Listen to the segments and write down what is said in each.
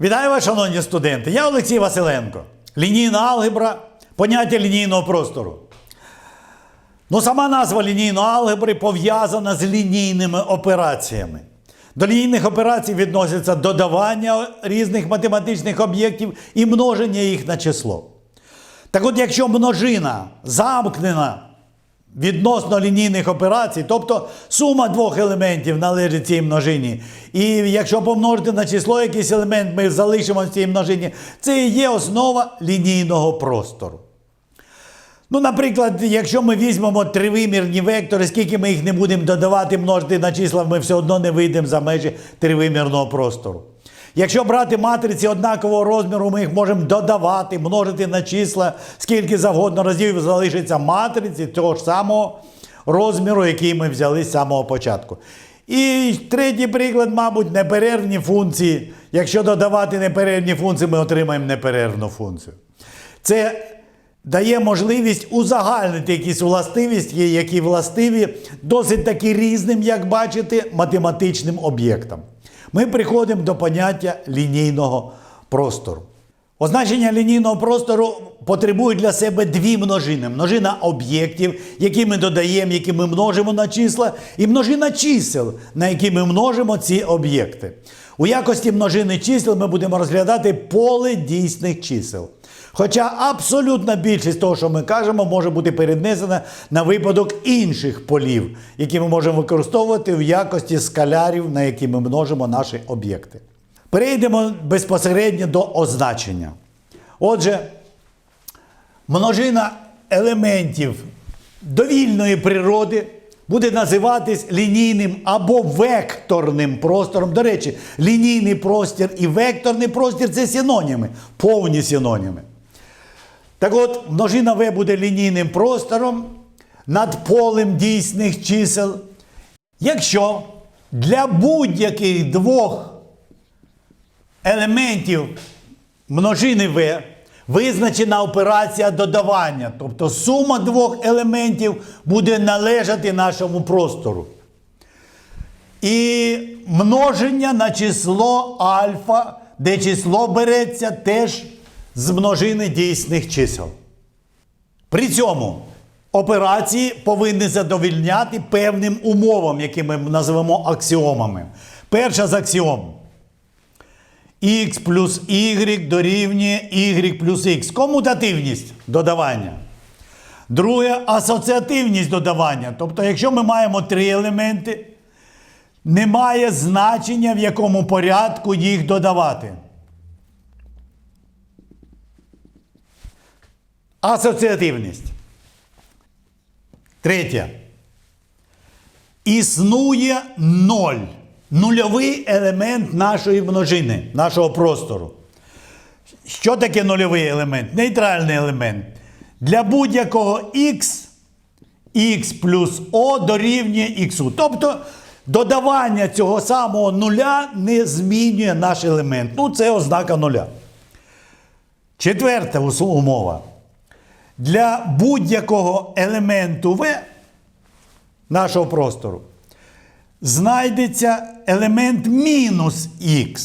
Вітаю вас, шановні студенти! Я Олексій Василенко. Лінійна алгебра, поняття лінійного простору. Ну, сама назва лінійної алгебри пов'язана з лінійними операціями. До лінійних операцій відносяться додавання різних математичних об'єктів і множення їх на число. Так от, якщо множина замкнена відносно лінійних операцій, тобто сума двох елементів належить цій множині, і якщо помножити на число якийсь елемент, ми залишимо в цій множині, це і є основа лінійного простору. Ну, наприклад, якщо ми візьмемо тривимірні вектори, скільки ми їх не будемо додавати, множити на числа, ми все одно не вийдемо за межі тривимірного простору. Якщо брати матриці однакового розміру, ми їх можемо додавати, множити на числа, скільки завгодно разів залишиться матриці того ж самого розміру, який ми взяли з самого початку. І третій приклад, мабуть, неперервні функції. Якщо додавати неперервні функції, ми отримаємо неперервну функцію. Це дає можливість узагальнити якісь властивості, які властиві досить таки різним, як бачите, математичним об'єктам. Ми приходимо до поняття лінійного простору. Означення лінійного простору потребує для себе дві множини: множина об'єктів, які ми додаємо, які ми множимо на числа, і множина чисел, на які ми множимо ці об'єкти. У якості множини чисел ми будемо розглядати поле дійсних чисел. Хоча абсолютна більшість того, що ми кажемо, може бути перенесена на випадок інших полів, які ми можемо використовувати в якості скалярів, на які ми множимо наші об'єкти. Перейдемо безпосередньо до означення. Отже, множина елементів довільної природи буде називатись лінійним або векторним простором. До речі, лінійний простір і векторний простір це синоніми, повні синоніми. Так от, множина В буде лінійним простором над полем дійсних чисел, якщо для будь-яких двох елементів множини В визначена операція додавання, тобто сума двох елементів буде належати нашому простору. І множення на число альфа, де число береться теж з множини дійсних чисел. При цьому операції повинні задовільняти певним умовам, які ми називаємо аксіомами. Перша з аксіом. Х плюс y дорівнює y плюс х. Комутативність додавання. Друге асоціативність додавання. Тобто, якщо ми маємо три елементи, немає значення, в якому порядку їх додавати. Асоціативність. Третє. Існує ноль. Нульовий елемент нашої множини, нашого простору. Що таке нульовий елемент? Нейтральний елемент. Для будь-якого х, х плюс О дорівнює х. Тобто додавання цього самого нуля не змінює наш елемент. Ну, це ознака нуля. Четверта умова. Для будь-якого елементу В нашого простору знайдеться елемент мінус х,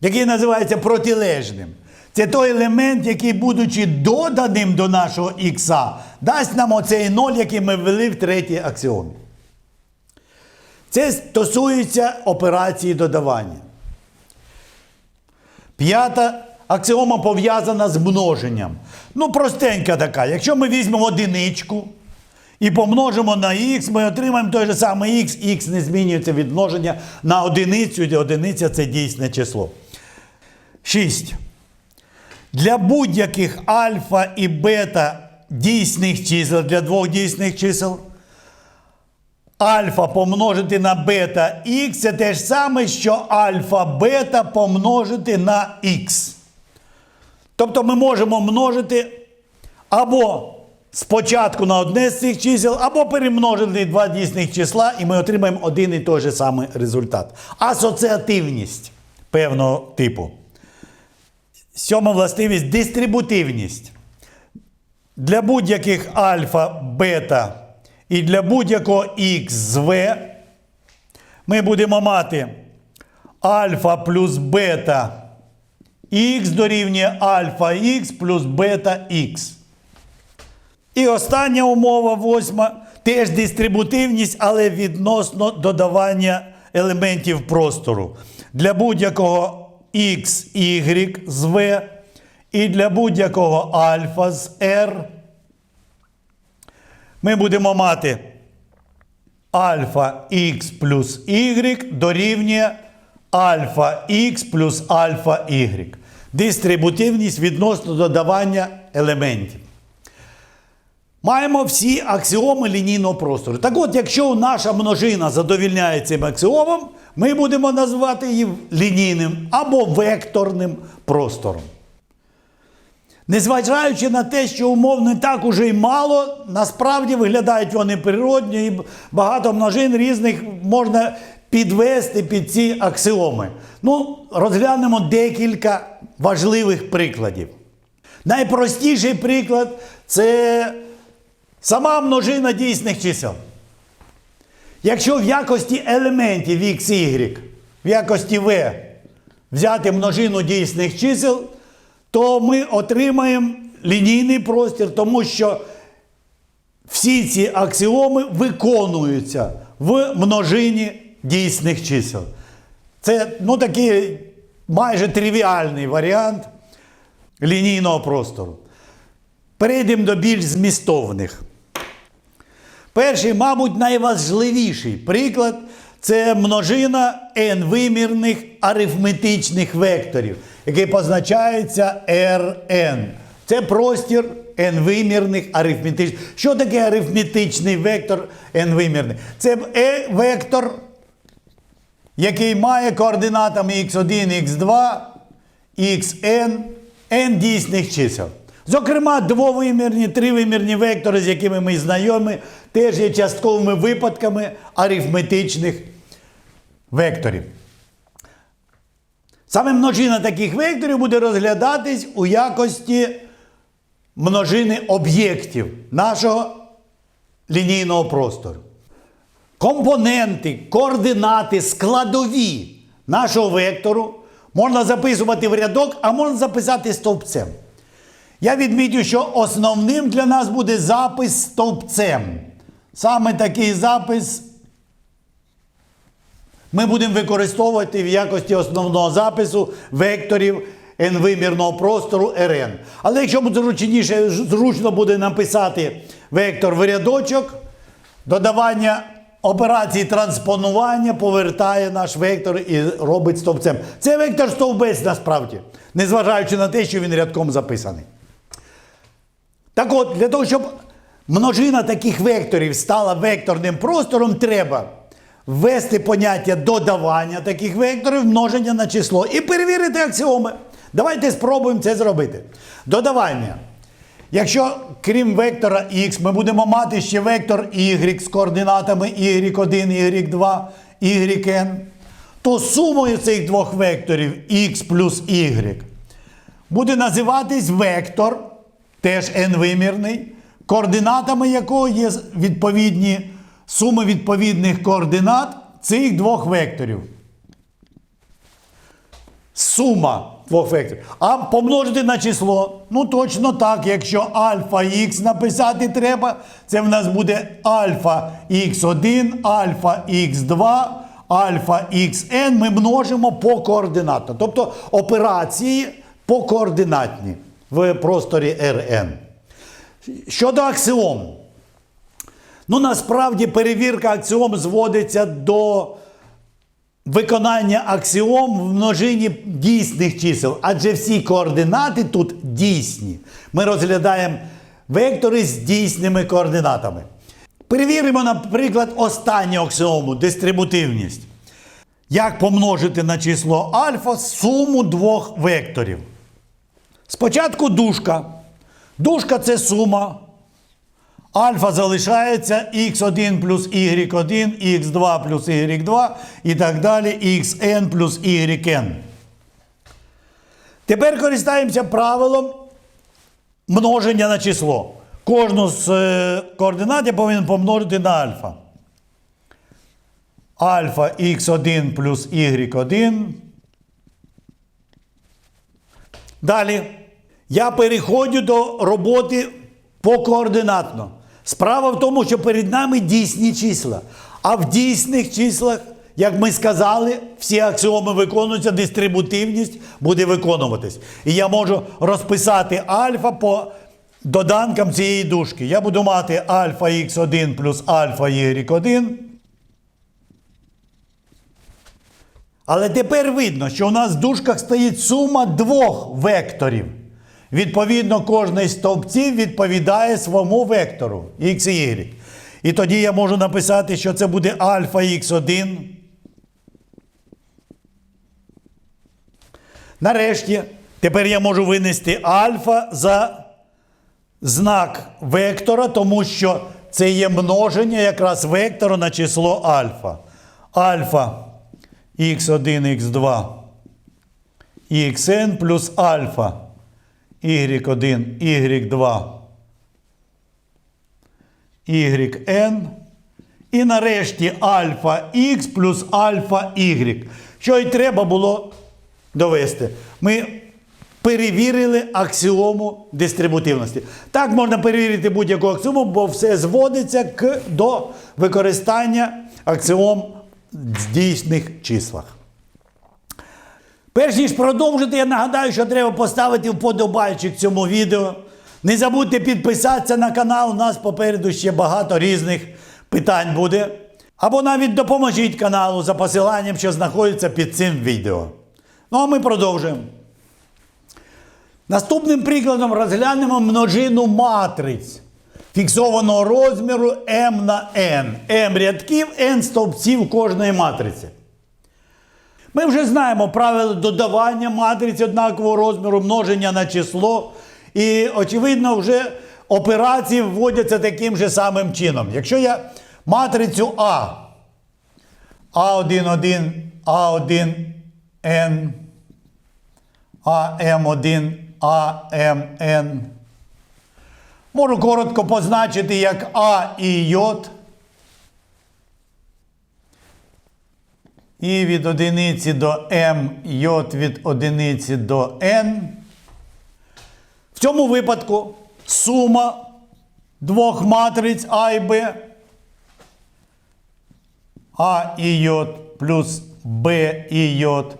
який називається протилежним. Це той елемент, який, будучи доданим до нашого х, дасть нам оцей ноль, який ми ввели в третій аксіомі. Це стосується операції додавання. П'ята аксіома пов'язана з множенням. Ну, простенька така. Якщо ми візьмемо одиничку і помножимо на х, ми отримаємо той же самий х, х не змінюється від множення на одиницю, де одиниця це дійсне число. 6. Для будь-яких альфа і бета дійсних чисел, для двох дійсних чисел, альфа помножити на бета х це те ж саме, що альфа бета помножити на х. Тобто ми можемо множити або спочатку на одне з цих чисел, або перемножити два дійсних числа, і ми отримаємо один і той же самий результат. Асоціативність певного типу. Сьома властивість дистрибутивність. Для будь-яких альфа, бета і для будь-якого х з В ми будемо мати альфа плюс бета х дорівнює альфа х плюс бета х. І остання умова, восьма, теж дистрибутивність, але відносно додавання елементів простору. Для будь-якого x, y з v і для будь-якого альфа з r ми будемо мати альфа х плюс y дорівнює альфа х плюс альфа y. Дистрибутивність відносно додавання елементів. Маємо всі аксіоми лінійного простору. Так от, якщо наша множина задовільняє цим аксіомам, ми будемо називати її лінійним або векторним простором. Незважаючи на те, що умов не так уже й мало, насправді виглядають вони природньо і багато множин різних можна підвести під ці аксіоми. Ну, розглянемо декілька важливих прикладів. Найпростіший приклад це сама множина дійсних чисел. Якщо в якості елементів x, y, в якості v взяти множину дійсних чисел, то ми отримаємо лінійний простір, тому що всі ці аксіоми виконуються в множині дійсних чисел. Це ну, такий майже тривіальний варіант лінійного простору. Перейдемо до більш змістовних. Перший, мабуть, найважливіший приклад це множина n-вимірних арифметичних векторів, який позначається Rn. Це простір n-вимірних арифметичних. Що таке арифметичний вектор n-вимірний? Це е- вектор, який має координатами x1, x2, xn, n дійсних чисел. Зокрема, двовимірні, тривимірні вектори, з якими ми знайомі, теж є частковими випадками арифметичних векторів. Саме множина таких векторів буде розглядатись у якості множини об'єктів нашого лінійного простору. Компоненти, координати, складові нашого вектору можна записувати в рядок, а можна записати стовпцем. Я відмітю, що основним для нас буде запис стовпцем. Саме такий запис ми будемо використовувати в якості основного запису векторів n-вимірного простору Rn. Але якщо буде зручніше, зручно буде написати вектор в рядочок, додавання операції транспонування повертає наш вектор і робить стовпцем. Це вектор стовбець насправді, незважаючи на те, що він рядком записаний. Так от, для того, щоб множина таких векторів стала векторним простором, треба ввести поняття додавання таких векторів, множення на число і перевірити аксіоми. Давайте спробуємо це зробити. Додавання. Якщо крім вектора x, ми будемо мати ще вектор y з координатами y1, y2, yn, то сумою цих двох векторів x плюс y буде називатись вектор, теж n-вимірний, координатами якого є відповідні суми відповідних координат цих двох векторів. Сума двох векторів. А помножити на число. Ну, точно так, якщо альфа х написати треба, це в нас буде альфа х1, альфа х2, альфа xn ми множимо по координатно. Тобто операції по координатні в просторі Rn. Щодо аксіом. Ну, насправді перевірка аксіом зводиться до виконання аксіом в множині дійсних чисел, адже всі координати тут дійсні. Ми розглядаємо вектори з дійсними координатами. Перевіримо, наприклад, останню аксіому дистрибутивність. Як помножити на число альфа суму двох векторів? Спочатку дужка. Дужка це сума. Альфа залишається x1 плюс y1, x2 плюс y2 і так далі, xn плюс yn. Тепер користаємося правилом множення на число. Кожну з е, координат я повинен помножити на альфа. Альфа x1 плюс y1 Далі я переходжу до роботи покоординатно. Справа в тому, що перед нами дійсні числа. А в дійсних числах, як ми сказали, всі аксіоми виконуються, дистрибутивність буде виконуватись. І я можу розписати альфа по доданкам цієї дужки. Я буду мати альфа х1 плюс альфа y1. Але тепер видно, що у нас в дужках стоїть сума двох векторів. Відповідно, кожний стовпців відповідає своєму вектору x і y. І тоді я можу написати, що це буде альфа х1. Нарешті, тепер я можу винести альфа за знак вектора, тому що це є множення якраз вектора на число альфа. Альфа x1, x2 xn плюс альфа y1, y2 yn. І нарешті альфа х плюс альфа y. Що й треба було довести. Ми перевірили аксіому дистрибутивності. Так можна перевірити будь-яку аксіому, бо все зводиться к, до використання аксіом дійсних числах. Перш ніж продовжити, я нагадаю, що треба поставити вподобайчик цьому відео. Не забудьте підписатися на канал, у нас попереду ще багато різних питань буде. Або навіть допоможіть каналу за посиланням, що знаходиться під цим відео. Ну а ми продовжуємо. Наступним прикладом розглянемо множину матриць фіксованого розміру m на n. m рядків, n стовпців кожної матриці. Ми вже знаємо правила додавання матриць однакового розміру, множення на число. І, очевидно, вже операції вводяться таким же самим чином. Якщо я матрицю А, А1, А1, N, АМ1, АМН, можу коротко позначити як А і Й. І від одиниці до М, J від одиниці до N. В цьому випадку сума двох матриць А і Б, А і J плюс Б і J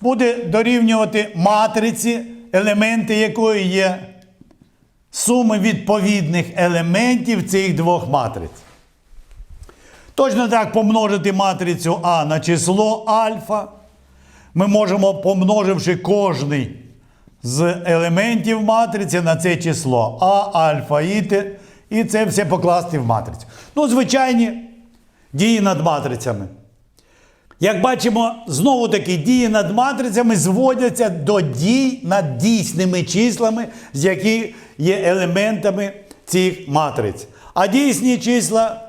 буде дорівнювати матриці, елементи якої є суми відповідних елементів цих двох матриць. Точно так помножити матрицю А на число альфа. Ми можемо, помноживши кожний з елементів матриці на це число А, альфа, іти, і це все покласти в матрицю. Ну, звичайні дії над матрицями. Як бачимо, знову таки дії над матрицями зводяться до дій над дійсними числами, з які є елементами цих матриць. А дійсні числа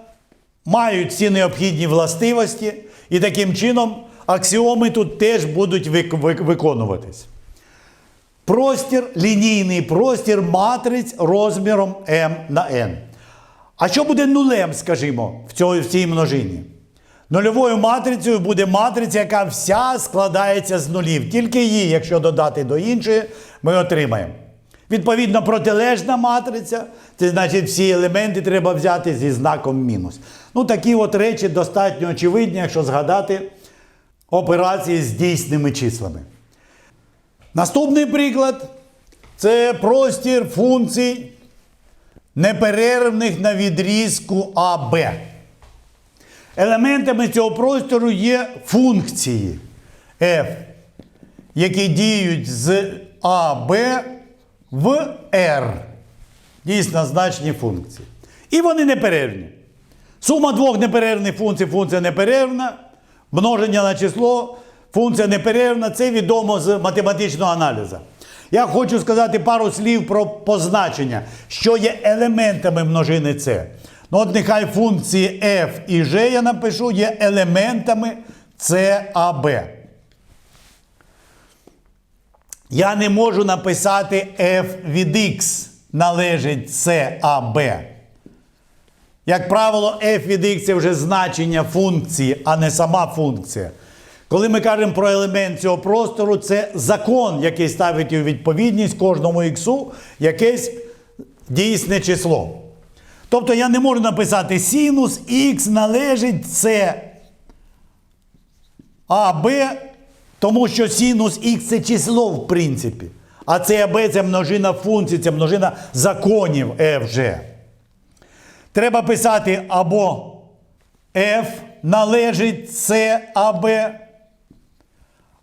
мають всі необхідні властивості, і таким чином аксіоми тут теж будуть вик- вик- виконуватись. Простір, лінійний простір матриць розміром m на n. А що буде нулем, скажімо, в цій множині? Нульовою матрицею буде матриця, яка вся складається з нулів. Тільки її, якщо додати до іншої, ми отримаємо. Відповідно, протилежна матриця, це значить всі елементи треба взяти зі знаком мінус. Ну, такі от речі достатньо очевидні, якщо згадати операції з дійсними числами. Наступний приклад це простір функцій неперервних на відрізку АБ. Елементами цього простору є функції f, які діють з АБ в R. Дійсно значні функції. І вони неперервні. Сума двох неперервних функцій функція неперервна, множення на число, функція неперервна це відомо з математичного аналізу. Я хочу сказати пару слів про позначення, що є елементами множини С. Ну, от нехай функції f і g я напишу є елементами CAB. Я не можу написати f від x належить CAB. Як правило, f від x це вже значення функції, а не сама функція. Коли ми кажемо про елемент цього простору, це закон, який ставить у відповідність кожному іксу якесь дійсне число. Тобто я не можу написати синус х належить це АБ, тому що синус х це число, в принципі. А це АБ це множина функцій, це множина законів f Треба писати або f належить це АБ,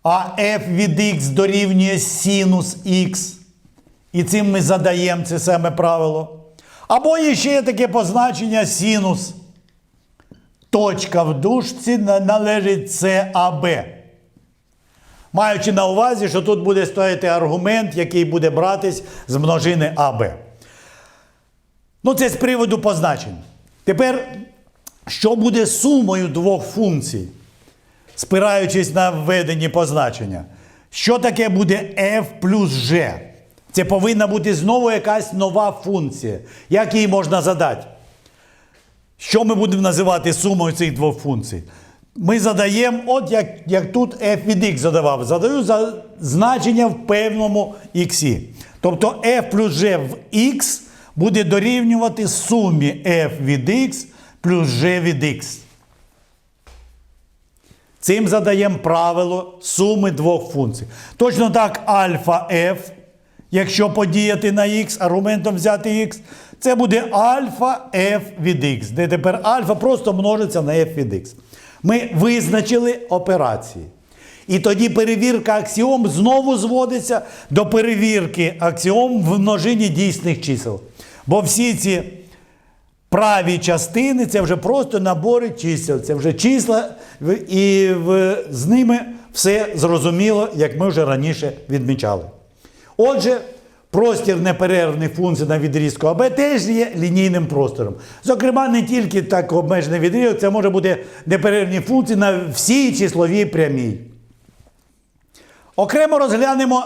а f від x дорівнює синус х. І цим ми задаємо це саме правило. Або є ще таке позначення синус. Точка в дужці на- належить САБ. Маючи на увазі, що тут буде стояти аргумент, який буде братись з множини АБ. Ну, це з приводу позначень. Тепер, що буде сумою двох функцій, спираючись на введені позначення? Що таке буде f плюс g? Це повинна бути знову якась нова функція. Як її можна задати? Що ми будемо називати сумою цих двох функцій? Ми задаємо, от як, як тут f від x задавав, задаю за значення в певному x. Тобто f плюс g в x буде дорівнювати сумі f від x плюс g від x. Цим задаємо правило суми двох функцій. Точно так альфа f, якщо подіяти на x, аргументом взяти x, це буде альфа f від x, де тепер альфа просто множиться на f від x. Ми визначили операції. І тоді перевірка аксіом знову зводиться до перевірки аксіом в множині дійсних чисел. Бо всі ці праві частини це вже просто набори чисел, це вже числа, і з ними все зрозуміло, як ми вже раніше відмічали. Отже, простір неперервних функцій на відрізку АБ теж є лінійним простором. Зокрема, не тільки так обмежений відрізок, це може бути неперервні функції на всій числовій прямій. Окремо розглянемо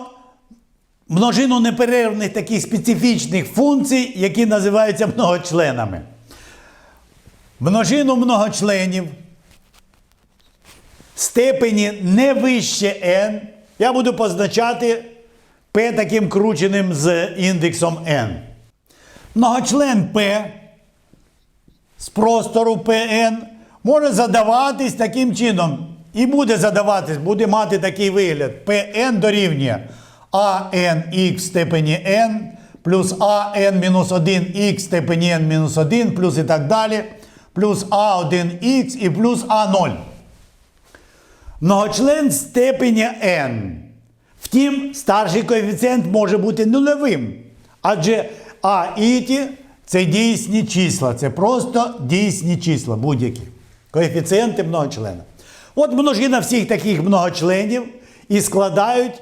множину неперервних таких специфічних функцій, які називаються многочленами. Множину многочленів степені не вище n я буду позначати p таким крученим з індексом n. Многочлен p з простору Pn може задаватись таким чином. І буде задаватись, буде мати такий вигляд. Pn дорівнює ANX в степені n плюс AN-1X в степені n-1 плюс і так далі, плюс A1X і плюс А0. Многочлен степені n. Втім, старший коефіцієнт може бути нульовим. Адже А і ті це дійсні числа. Це просто дійсні числа будь-які. Коефіцієнти многочлена. От множина всіх таких многочленів і складають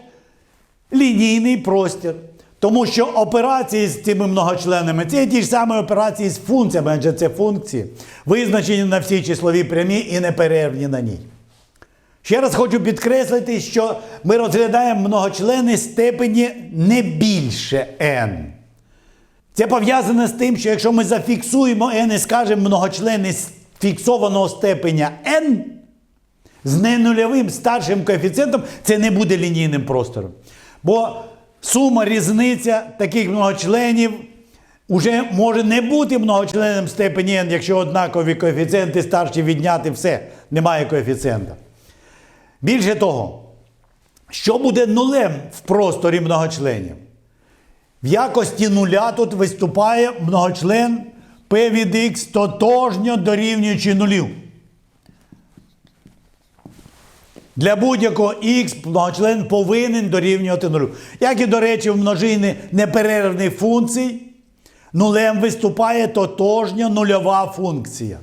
лінійний простір. Тому що операції з цими многочленами це ті ж самі операції з функціями, адже це функції, визначені на всій числовій прямій і неперервні на ній. Ще раз хочу підкреслити, що ми розглядаємо многочлени степені не більше n. Це пов'язане з тим, що якщо ми зафіксуємо n і скажемо многочлени фіксованого степеня n з ненульовим старшим коефіцієнтом, це не буде лінійним простором. Бо сума різниця таких многочленів уже може не бути многочленом степені n, якщо однакові коефіцієнти старші відняти все, немає коефіцієнта. Більше того, що буде нулем в просторі многочленів? В якості нуля тут виступає многочлен P від x тотожньо дорівнюючи нулю. Для будь-якого х многочлен повинен дорівнювати нулю. Як і, до речі, в множині неперервних функцій, нулем виступає тотожньо нульова функція.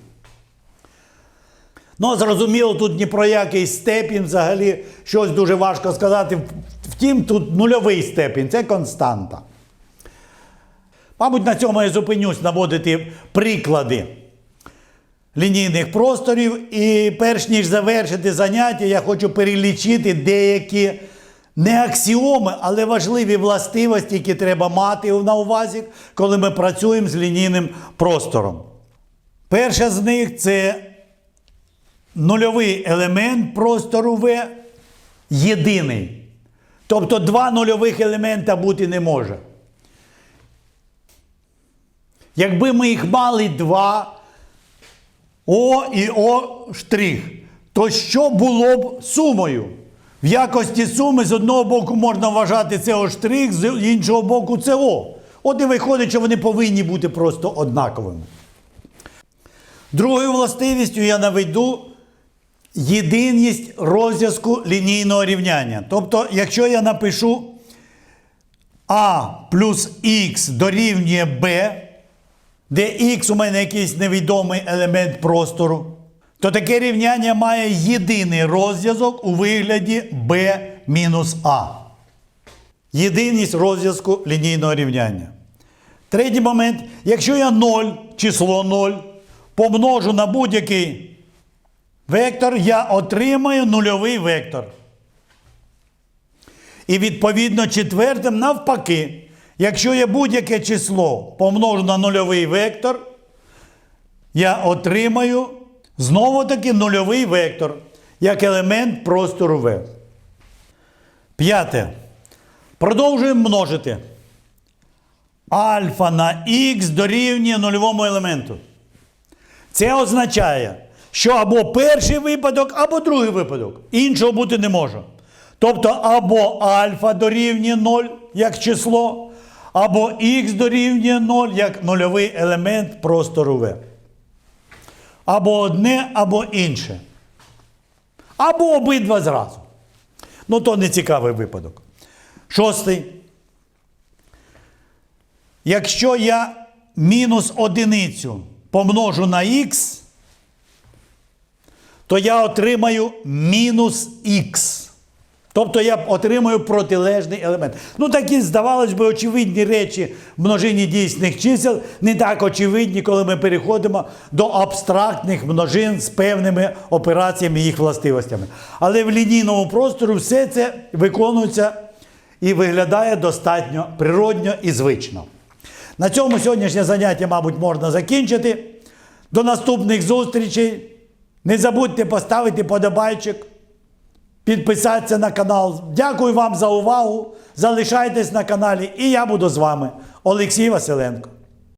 Ну, зрозуміло, тут ні про який степінь взагалі щось дуже важко сказати. Втім, тут нульовий степінь, це константа. Мабуть, на цьому я зупинюсь наводити приклади лінійних просторів. І перш ніж завершити заняття, я хочу перелічити деякі не аксіоми, але важливі властивості, які треба мати на увазі, коли ми працюємо з лінійним простором. Перша з них це нульовий елемент простору В єдиний. Тобто два нульових елемента бути не може. Якби ми їх мали два О і О штрих, то що було б сумою? В якості суми з одного боку можна вважати це О штрих, з іншого боку це О. От і виходить, що вони повинні бути просто однаковими. Другою властивістю я наведу єдиність розв'язку лінійного рівняння. Тобто, якщо я напишу А плюс Х дорівнює Б, де Х у мене якийсь невідомий елемент простору, то таке рівняння має єдиний розв'язок у вигляді b мінус А. Єдиність розв'язку лінійного рівняння. Третій момент. Якщо я 0, число 0, помножу на будь-який вектор, я отримаю нульовий вектор. І відповідно четвертим навпаки. Якщо я будь-яке число помножу на нульовий вектор, я отримаю знову таки нульовий вектор як елемент простору В. П'яте. Продовжуємо множити. Альфа на х дорівнює нульовому елементу. Це означає, що або перший випадок, або другий випадок. Іншого бути не може. Тобто або альфа дорівнює 0 як число, або х дорівнює 0 як нульовий елемент простору В. Або одне, або інше. Або обидва зразу. Ну, то не цікавий випадок. Шостий. Якщо я мінус одиницю помножу на х, то я отримаю мінус х. Тобто я отримую протилежний елемент. Ну, такі, здавалось би, очевидні речі в множині дійсних чисел, не так очевидні, коли ми переходимо до абстрактних множин з певними операціями їх властивостями. Але в лінійному просторі все це виконується і виглядає достатньо природньо і звично. На цьому сьогоднішнє заняття, мабуть, можна закінчити. До наступних зустрічей. Не забудьте поставити подобайчик, підписатися на канал. Дякую вам за увагу. Залишайтесь на каналі, і я буду з вами, Олексій Василенко.